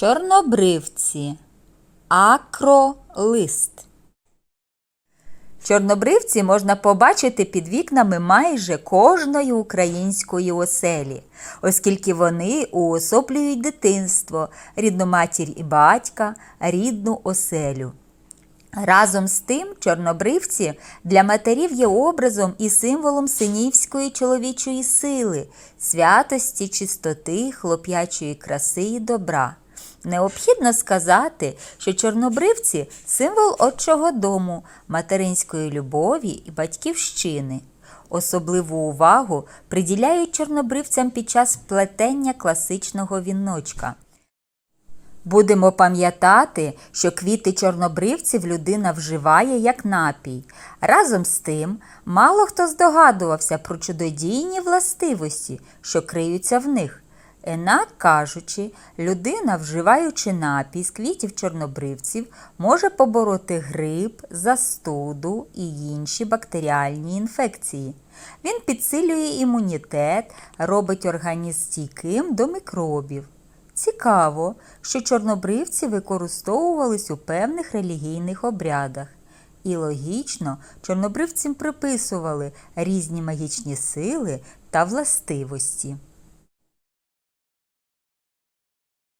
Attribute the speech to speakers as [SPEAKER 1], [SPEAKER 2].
[SPEAKER 1] Чорнобривці. Акролист. Чорнобривці можна побачити під вікнами майже кожної української оселі, оскільки вони уособлюють дитинство, рідну матір і батька, рідну оселю. Разом з тим, чорнобривці для матерів є образом і символом синівської чоловічої сили, святості, чистоти, хлоп'ячої краси і добра. Необхідно сказати, що чорнобривці символ отчого дому, материнської любові і батьківщини. Особливу увагу приділяють чорнобривцям під час плетення класичного віночка. Будемо пам'ятати, що квіти чорнобривців людина вживає як напій. Разом з тим, мало хто здогадувався про чудодійні властивості, що криються в них. Інак кажучи, людина, вживаючи напій з квітів чорнобривців, може побороти грип, застуду і інші бактеріальні інфекції. Він підсилює імунітет, робить організм стійким до мікробів. Цікаво, що чорнобривці використовувались у певних релігійних обрядах. І логічно, чорнобривцям приписували різні магічні сили та властивості.